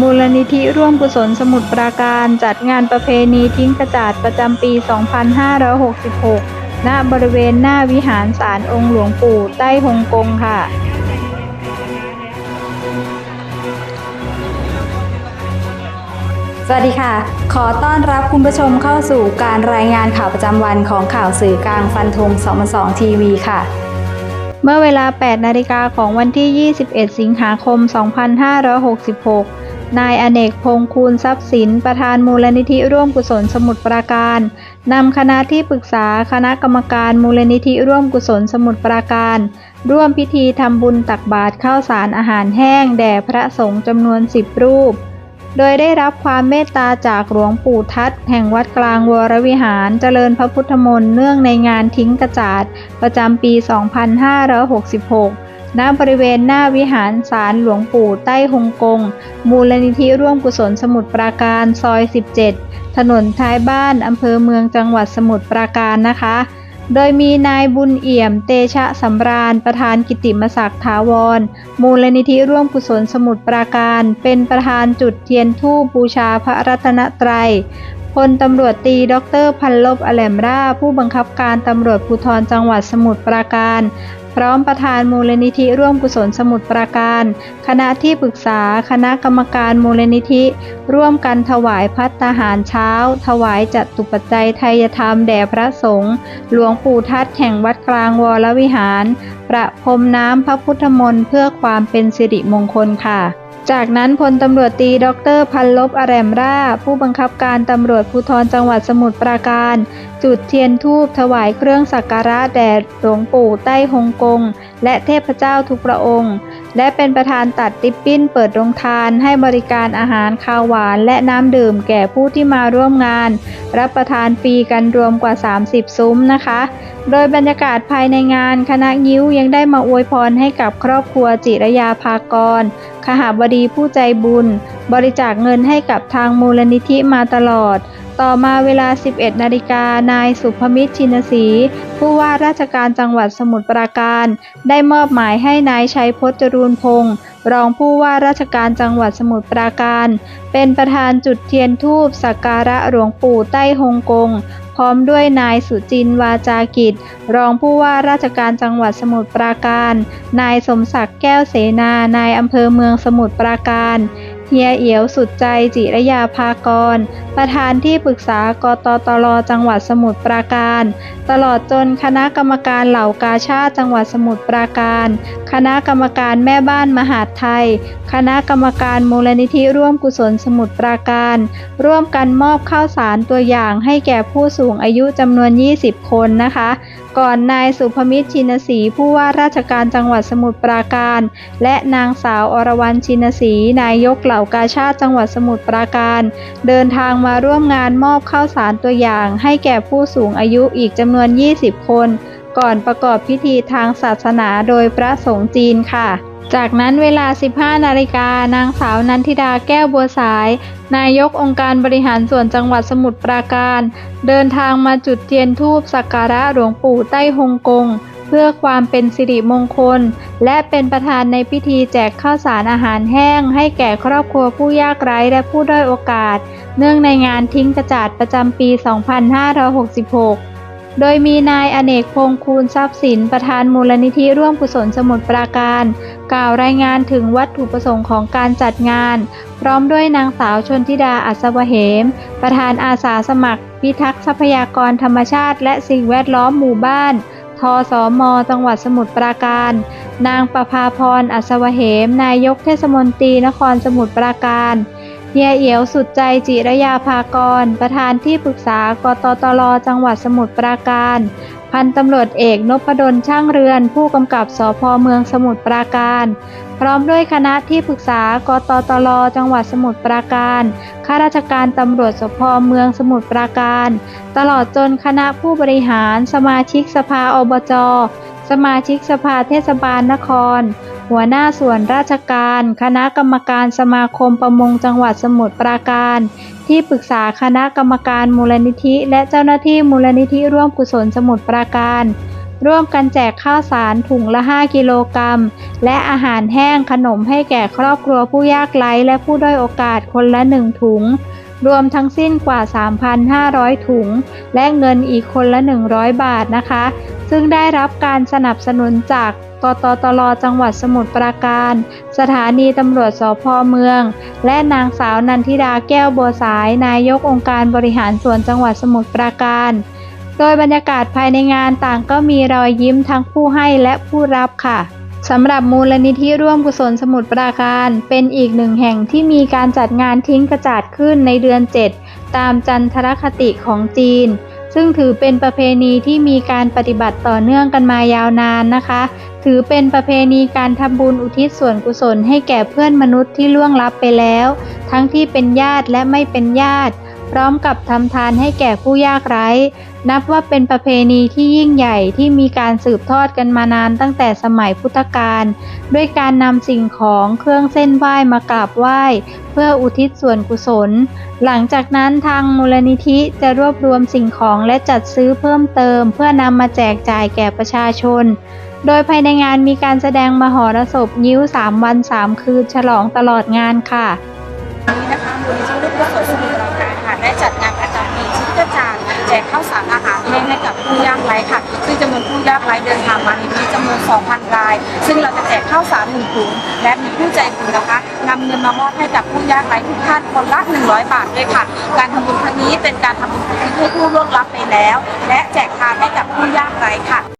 มูลนิธิร่วมกุศลสมุทรปราการ จัดงานประเพณีทิ้งกระจาดประจำปี 2566 ณ บริเวณหน้าวิหารศาลองค์หลวงปู่ใต้ฮงกงค่ะสวัสดีค่ะ ขอต้อนรับคุณผู้ชมเข้าสู่การรายงานข่าวประจำวันของข่าวสื่อกลางฟันธง2 2ทีวีค่ะ เมื่อเวลา 8 นาฬิกาของวันที่ 21 สิงหาคม 2566 นายอเนกพงคูณทรัพย์สิน ประธานมูลนิธิร่วมกุศลสมุทรปราการ นำคณะที่ปรึกษาคณะกรรมการมูลนิธิร่วมกุศลสมุทรปราการ ร่วมพิธีทำบุญตักบาตรข้าวสารอาหารแห้ง แด่พระสงฆ์จำนวน 10 รูป โดยได้รับความเมตตาจากหลวงปู่ทัตแห่งวัดกลางวรวิหารเจริญพระพุทธมนต์เนื่องในงานทิ้งกระจาดประจำปี 2566ณบริเวณหน้าวิหารศาลหลวงปู่ใต้ฮงกง มูลนิธิร่วมกุศลสมุทรปราการซอย 17 ถนนท้ายบ้านอำเภอเมืองจังหวัดสมุทรปราการนะคะ โดยมีนายบุญเอี่ยม เตชะสำราญ ประธานกิติมศักดิ์ถาวร มูลนิธิร่วมกุศลสมุทรปราการ เป็นประธานจุดเทียนธูปบูชาพระรัตนตรัยพลตำรวจตีดรพันลบอแหลมราผู้บังคับการตำรวจภูธรจังหวัดสมุทรปราการ พร้อมประธานมูลนิธิร่วมกุศลสมุทรปราการ คณะที่ปรึกษาคณะกรรมการมูลนิธิ ร่วมกันถวายพัตตาหารเช้า ถวายจัดตุปัจจัยไทยธรรมแด่พระสงฆ์หลวงปู่ทัดแห่งวัดกลางวรวิหาร ประพรมน้ำพระพุทธมนต์เพื่อความเป็นสิริมงคลค่ะ จากนั้นพลตำรวจตีดรพันลบอแรมราผู้บังคับการตำรวจภูธรจังหวัดสมุทรปราการ จุดเทียนธูปถวายเครื่องสักการะแด่หลวงปู่ใต้ฮงกง และเทพเจ้าทุกพระองค์ และเป็นประธานตัดติปปิ้นเปิดโรงทานให้บริการอาหารข้าวหวานและน้ำดื่มแก่ผู้ที่มาร่วมงาน รับประทานฟรีกันรวมกว่า 30 ซุ้มนะคะ โดยบรรยากาศภายในงานคณะยิ้วยังได้มาอวยพรให้กับครอบครัวจิรยาภากรขหาบดีผู้ใจบุญ บริจาคเงินให้กับทางมูลนิธิมาตลอด ต่อมาเวลา 11 นาฬิกานายสุภมิตรชินศรีผู้ว่าราชการจังหวัดสมุทรปราการ ได้มอบหมายให้นายชัยพจน์จรูนพงศ์รองผู้ว่าราชการจังหวัดสมุทรปราการ เป็นประธานจุดเทียนธูปสักการะหลวงปู่ใต้ฮงกง พร้อมด้วยนายสุจินวาจากิจ รองผู้ว่าราชการจังหวัดสมุทรปราการ นายสมศักดิ์แก้วเสนา นายอำเภอเมืองสมุทรปราการ เฮียเอียวสุดใจจิรยาภากร ประธานที่ปรึกษากตตลจังหวัดสมุทรปราการ ตลอดจนคณะกรรมการเหล่ากาชาติจังหวัดสมุทรปราการ คณะกรรมการแม่บ้านมหาดไทย คณะกรรมการมูลนิธิร่วมกุศลสมุทรปราการ ร่วมกันมอบข้าวสารตัวอย่างให้แก่ผู้สูงอายุจำนวน 20 คนนะคะ ก่อนนายสุภมิตรชินศรีผู้ว่าราชการจังหวัดสมุทรปราการ และนางสาวอรวรรณชินศรีนายกเหล่ากาชาติจังหวัดสมุทรปราการ เดินทางมาร่วมงานมอบข้าวสารตัวอย่างให้แก่ผู้สูงอายุอีกจำนวน 20 คน ก่อนประกอบพิธีทางศาสนาโดยพระสงฆ์จีนค่ะ จากนั้นเวลา 15 นาฬิกานางสาวนันทิดาแก้วบัวสาย นายกองค์การบริหารส่วนจังหวัดสมุทรปราการ เดินทางมาจุดเทียนธูปสักการะหลวงปู่ใต้ฮงกงเพื่อความเป็นสิริมงคล และเป็นประธานในพิธีแจกข้าวสารอาหารแห้ง ให้แก่ครอบครัวผู้ยากไร้และผู้ด้อยโอกาส เนื่องในงานทิ้งกระจาดประจำปี 2566 โดยมีนายอเนกพงคูณทรัพย์สินประธานมูลนิธิร่วมกุศลสมุทรปราการ กล่าวรายงานถึงวัตถุประสงค์ของการจัดงาน พร้อมด้วยนางสาวชนทิดาอัศวเหม ประธานอาสาสมัคร พิทักษ์ทรัพยากรธรรมชาติ และสิ่งแวดล้อมหมู่บ้านทสม จังหวัดสมุทรปราการ นางประภาพรอัศวเหม นายกเทศมนตรีนครสมุทรปราการ เฮียเอียวสุดใจจิรยาภากร ประธานที่ปรึกษากตตลจังหวัดสมุทรปราการ พันตำรวจเอกนพดลช่างเรือน ผู้กำกับสพเมืองสมุทรปราการ พร้อมด้วยคณะที่ปรึกษากตตลจังหวัดสมุทรปราการข้าราชการตำรวจสพเมืองสมุทรปราการ ตลอดจนคณะผู้บริหาร สมาชิกสภาอบจสมาชิกสภาเทศบาลนคร หัวหน้าส่วนราชการ คณะกรรมการสมาคมประมงจังหวัดสมุทรปราการ ที่ปรึกษาคณะกรรมการมูลนิธิ และเจ้าหน้าที่มูลนิธิร่วมกุศลสมุทรปราการ ร่วมกันแจกข้าวสารถุงละ 5 กิโลกรัม และอาหารแห้งขนมให้แก่ครอบครัวผู้ยากไร้และผู้ด้อยโอกาสคนละ1ถุง รวมทั้งสิ้นกว่า 3,500 ถุง และเงินอีกคนละ 100 บาทนะคะ ซึ่งได้รับการสนับสนุนจากกตตลจังหวัดสมุทรปราการ สถานีตำรวจสพเมือง และนางสาวนันทิดาแก้วบัวสาย นายกองค์การบริหารส่วนจังหวัดสมุทรปราการ โดยบรรยากาศภายในงานต่างก็มีรอยยิ้มทั้งผู้ให้และผู้รับค่ะ สำหรับมูลนิธิร่วมกุศลสมุทรปราการ เป็นอีกหนึ่งแห่งที่มีการจัดงานทิ้งกระจาดขึ้นในเดือน 7 ตามจันทรคติของจีน ซึ่งถือเป็นประเพณีที่มีการปฏิบัติต่อเนื่องกันมายาวนานนะคะ ถือเป็นประเพณีการทำบุญอุทิศส่วนกุศลให้แก่เพื่อนมนุษย์ที่ล่วงลับไปแล้ว ทั้งที่เป็นญาติและไม่เป็นญาติ พร้อมกับทำทานให้แก่ผู้ยากไร้ นับว่าเป็นประเพณีที่ยิ่งใหญ่ที่มีการสืบทอดกันมานานตั้งแต่สมัยพุทธกาลด้วยการนำสิ่งของเครื่องเส้นไหว้มากราบไหว้ เพื่ออุทิศส่วนกุศล หลังจากนั้นทางมูลนิธิจะรวบรวมสิ่งของและจัดซื้อเพิ่มเติม เพื่อนำมาแจกจ่ายแก่ประชาชนโดยภายในงานมีการแสดงมหรสพยิ้ว 3 วัน 3 คืน ฉลองตลอดงานค่ะากไร้เดินทางมาในนี้จำนวน 2,000 ราย ซึ่งเราจะแจกข้าวสารหนึ่งถุงและมีผู้ใจบุญนะคะนำเงินมามอบให้กับผู้ยากไร้ทุกท่านคนละ 100 บาทด้วยค่ะ การทำบุญครั้งนี้เป็นการทำบุญให้ผู้ล่วงลับไปแล้ว และแจกทานให้กับผู้ยากไร้ค่ะ